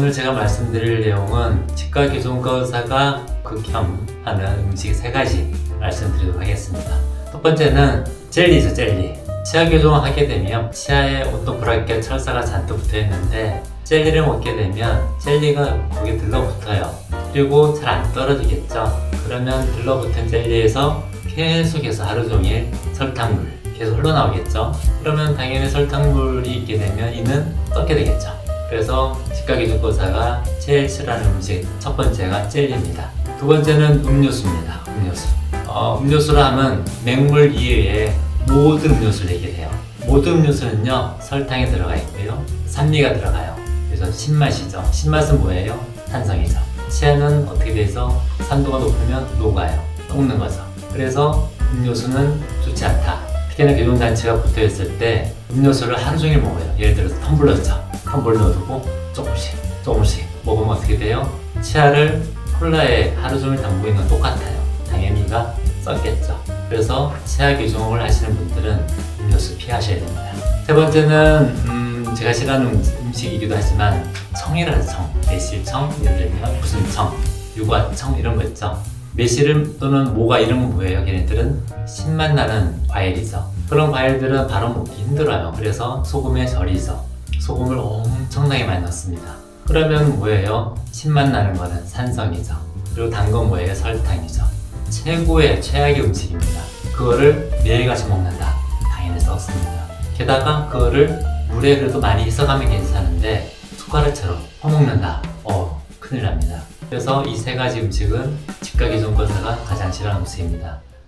오늘 제가 말씀드릴 내용은 치과 기존과사가 극혐하는 음식 세 가지 말씀드리도록 하겠습니다. 첫 번째는 젤리죠, 젤리. 치아 교정을 하게 되면 치아에 어떤 브라켓 철사가 잔뜩 붙어 있는데 젤리를 먹게 되면 젤리가 거기에 들러붙어요. 그리고 잘 안 떨어지겠죠. 그러면 들러붙은 젤리에서 계속해서 하루 종일 설탕물 계속 흘러나오겠죠. 그러면 당연히 설탕물이 있게 되면 이는 썩게 되겠죠. 그래서 직각이주고사가 제일 싫어하는 음식 첫 번째가 젤리입니다. 두 번째는 음료수입니다. 음료수. 어, 음료수라 하면 맹물 이외에 모든 음료수를 얘기를 해요. 모든 음료수는요 설탕이 들어가 있고요 산미가 들어가요. 그래서 신맛이죠. 신맛은 뭐예요? 탄성이죠. 치아는 어떻게 돼서 산도가 높으면 녹아요. 녹는 거죠. 그래서 음료수는 좋지 않다. 특히나 교정장치가 붙어 있을 때 음료수를 하루 종일 먹어요. 예를 들어서 텀블러죠. 텀블러 넣어두고 조금씩 조금씩 먹으면 어떻게 돼요? 치아를 콜라에 하루 종일 담그는 건 똑같아요. 당연히 이가 썩겠죠. 그래서 치아 교정을 하시는 분들은 음료수 피하셔야 됩니다. 세 번째는 음, 제가 싫어하는 음- 음식이기도 하지만 청이라는 청, 매실청, 예를 들면 무슨 청, 유과청 이런 거 있죠. 매실 또는 모가 이런 건 뭐예요? 걔네들은 신맛 나는 과일이죠. 그런 과일들은 바로 먹기 힘들어요. 그래서 소금에 절이죠. 소금을 엄청나게 많이 넣습니다. 그러면 뭐예요? 신맛 나는 거는 산성이죠. 그리고 단 건 뭐예요? 설탕이죠. 최고의 최악의 음식입니다. 그거를 매일같이 먹는다. 당연히 썩습니다. 게다가 그거를 물에 그래도 많이 희석하면 괜찮은데 숟가락처럼 퍼먹는다. 어, 큰일 납니다. 그래서 이 세 가지 음식은 직각이존과사가 가장 싫어하는 음식입니다.